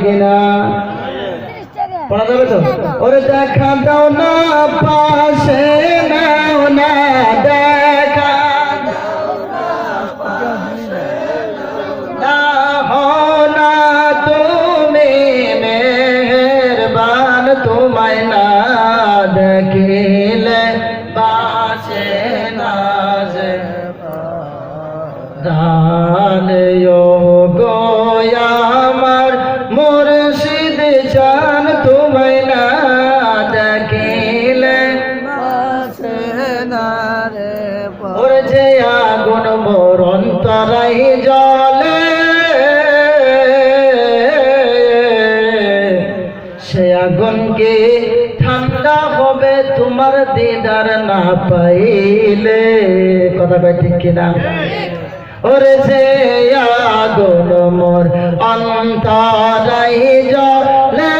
কিনা পড়া যাবে তো? ওরে দেখা দাও না, পাশে নাও না, দেখা। না না তুমি মেহরবান, তোমায় না দেখিলে বাসে না যে দান গো ওর যে আগুন মোর অন্তরাই জলে সে আগুনকে ঠান্ডা হবে তোমার দিদার না পাইলে। কথা কয় ঠিক কিনা? ওরে যে আগুন মোর অন্তরাই জলে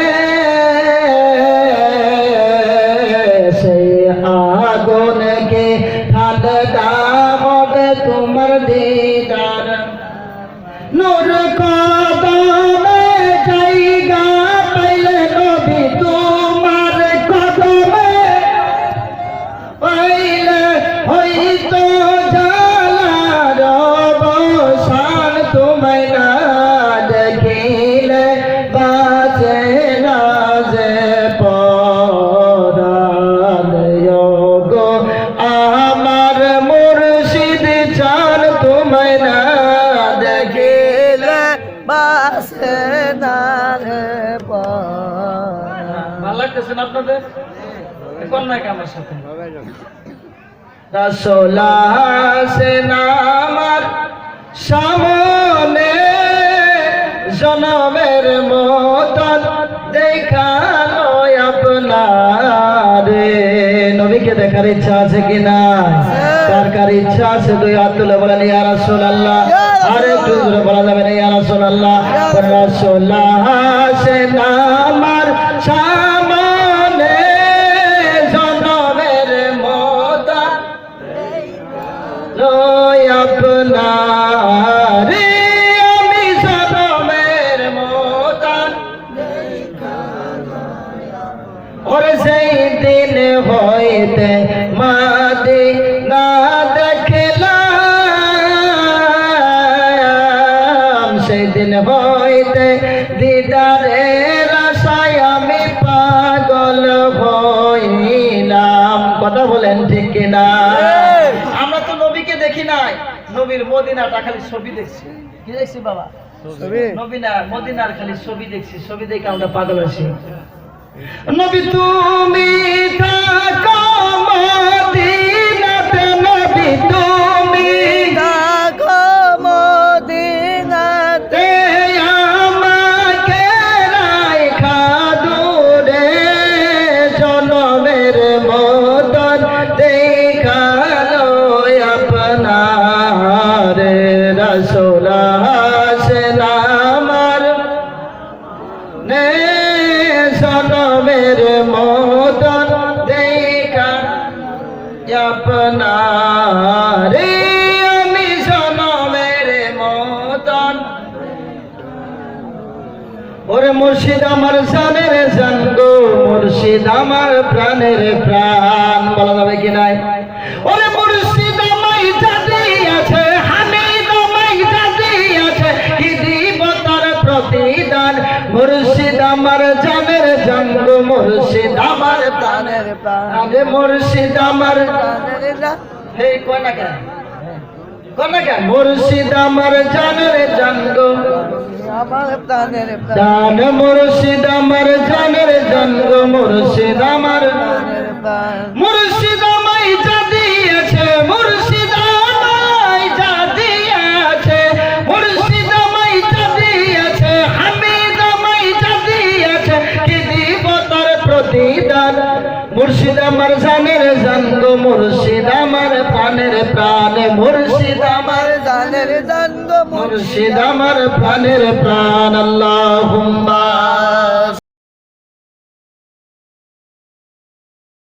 তোমায় না দেখিলে বাঁচে। বাসে না রে ভালো লাগতেছে আপনাদের? কোন নাকি আমার সাথে। নামার সামনে জনমের মতন দেখানো আপনারে। নবীকে দেখার ইচ্ছা আছে কি না কার কার ইচ্ছা আছে দুই হাত তুলে বলেন ইয়া রাসূলুল্লাহ। আর একটু জোরে বলা যাবে না ইয়া রাসূলুল্লাহ। রসোলাসে নামার সামনে জনমের মতন লয় আপনারে ওরে সেই দিন হইতে মাদি হইতে দিদারের আশায় আমি পাগল হইলাম। কথা বলেন ঠিক কিনা? আমরা তো নবীকে দেখি নাই। নবীর মদিনাটা খালি ছবি দেখছি। কি দেখছি বাবা? নবীনা মদিনার খালি ছবি দেখছি। ছবি দেখে আমরা পাগল আছি। নবী তুমি আপনার আমি জনমের মতন ওরে মুর্শিদ আমার জানের জানগ মুর্শিদ আমার প্রাণের প্রাণ। বলা যাবে কি নাই? ওরে আরে মুর্শিদ আমার। হে কেন কয় না কেন মুর্শিদ আমার জানগ আমার প্রাণের প্রাণ জান মুর্শিদ আমার জানের জন্ম। মুর্শিদ আমার। প্রাণের প্রাণ মুর্শিদ আমায় যা দিয়েছে, মুর্শিদ আমায় যা দিয়েছে, মুর্শিদ আমায় যা দিয়েছে, হামিদ আমায় যা দিয়েছে, কি দিব তার প্রতিদান? মুর্শিদ আমার জানের জন্ম মুর্শিদ আমার প্রাণের প্রাণ, মুর্শিদ আমার জানের জানগো মুর্শিদ আমার প্রাণের প্রাণ, আল্লাহুম্মা।